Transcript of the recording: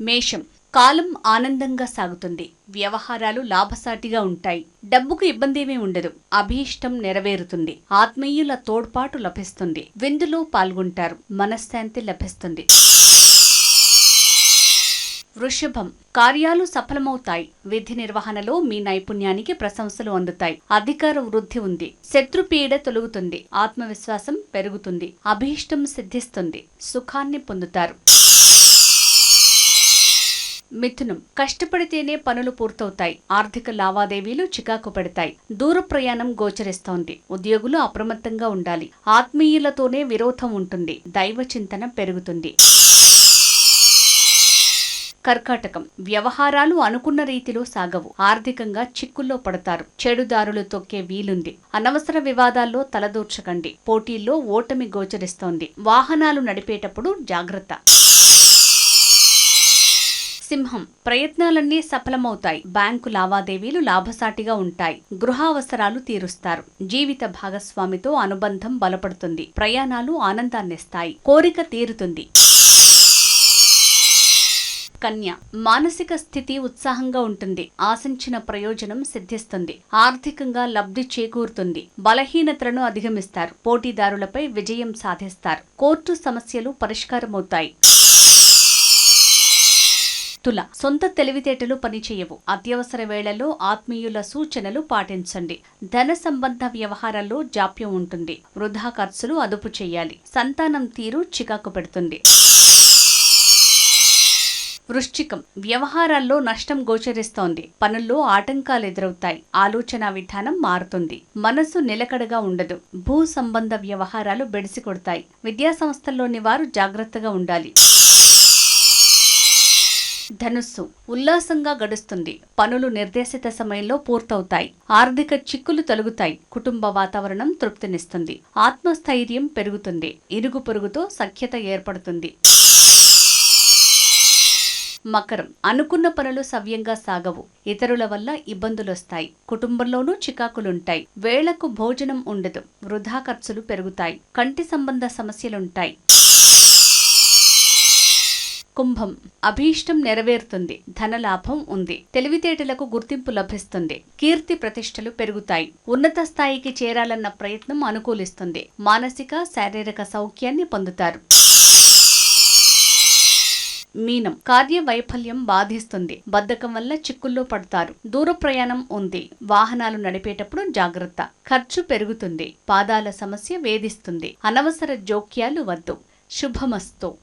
మేషం. కాలం ఆనందంగా సాగుతుంది. వ్యవహారాలు లాభసాటిగా ఉంటాయి. డబ్బుకు ఇబ్బందేమీ ఉండదు. అభీష్టం నెరవేరుతుంది. ఆత్మీయుల తోడ్పాటు లభిస్తుంది. విందులో పాల్గొంటారు. మనశ్శాంతి లభిస్తుంది. వృషభం. కార్యాలు సఫలమవుతాయి. విధి నిర్వహణలో మీ నైపుణ్యానికి ప్రశంసలు అందుతాయి. అధికార వృద్ధి ఉంది. శత్రుపీడ తొలుగుతుంది. ఆత్మవిశ్వాసం పెరుగుతుంది. అభీష్టం సిద్ధిస్తుంది. సుఖాన్ని పొందుతారు. మిథునం. కష్టపడితేనే పనులు పూర్తవుతాయి. ఆర్థిక లావాదేవీలు చికాకు పెడతాయి. దూర ప్రయాణం గోచరిస్తోంది. ఉద్యోగులు అప్రమత్తంగా ఉండాలి. ఆత్మీయులతోనే విరోధం ఉంటుంది. దైవ చింతన పెరుగుతుంది. కర్కాటకం. వ్యవహారాలు అనుకున్న రీతిలో సాగవు. ఆర్థికంగా చిక్కుల్లో పడతారు. చెడుదారులు తొక్కే వీలుంది. అనవసర వివాదాల్లో తలదూర్చకండి. పోటీల్లో ఓటమి గోచరిస్తోంది. వాహనాలు నడిపేటప్పుడు జాగ్రత్త. సింహం ప్రయత్నాలన్నీ సఫలమవుతాయి. బ్యాంకు లావాదేవీలు లాభసాటిగా ఉంటాయి. గృహావసరాలు తీరుస్తారు. జీవిత భాగస్వామితో అనుబంధం బలపడుతుంది. ప్రయాణాలు ఆనందాన్నిస్తాయి. కోరిక తీరుతుంది. కన్య. మానసిక స్థితి ఉత్సాహంగా ఉంటుంది. ఆశించిన ప్రయోజనం సిద్ధిస్తుంది. ఆర్థికంగా లబ్ధి చేకూరుతుంది. బలహీనతలను అధిగమిస్తారు. పోటీదారులపై విజయం సాధిస్తారు. కోర్టు సమస్యలు పరిష్కారమవుతాయి. తుల సొంత తెలివితేటలు పనిచేయవు. అత్యవసర వేళల్లో ఆత్మీయుల సూచనలు పాటించండి. ధన సంబంధ వ్యవహారాల్లో జాప్యం ఉంటుంది. వృధా ఖర్చులు అదుపు చేయాలి. సంతానం తీరు చికాకు పెడుతుంది. వృశ్చికం. వ్యవహారాల్లో నష్టం గోచరిస్తోంది. పనుల్లో ఆటంకాలు ఎదురవుతాయి. ఆలోచన విధానం మారుతుంది. మనసు నిలకడగా ఉండదు. భూ సంబంధ వ్యవహారాలు బెడిసి కొడతాయి. విద్యా సంస్థల్లోని వారు జాగ్రత్తగా ఉండాలి. ధనుస్సు ఉల్లాసంగా గడుస్తుంది. పనులు నిర్దేశిత సమయంలో పూర్తవుతాయి. ఆర్థిక చిక్కులు తొలగుతాయి. కుటుంబ వాతావరణం తృప్తినిస్తుంది. ఆత్మస్థైర్యం పెరుగుతుంది. ఇరుగు పొరుగుతో సఖ్యత ఏర్పడుతుంది. మకరం అనుకున్న పనులు సవ్యంగా సాగవు. ఇతరుల వల్ల ఇబ్బందులొస్తాయి. కుటుంబంలోనూ చికాకులుంటాయి. వేళకు భోజనం ఉండదు. వృధా ఖర్చులు పెరుగుతాయి. కంటి సంబంధ సమస్యలుంటాయి. కుంభం. అభీష్టం నెరవేరుతుంది. ధనలాభం ఉంది. తెలివితేటలకు గుర్తింపు లభిస్తుంది. కీర్తి ప్రతిష్టలు పెరుగుతాయి. ఉన్నత స్థాయికి చేరాలన్న ప్రయత్నం అనుకూలిస్తుంది. మానసిక శారీరక సౌఖ్యాన్ని పొందుతారు. మీనం. కార్య వైఫల్యం బాధిస్తుంది. బద్ధకం వల్ల చిక్కుల్లో పడతారు. దూర ప్రయాణం ఉంది. వాహనాలు నడిపేటప్పుడు జాగ్రత్త. ఖర్చు పెరుగుతుంది. పాదాల సమస్య వేధిస్తుంది. అనవసర జోక్యాలు వద్దు. శుభమస్తు.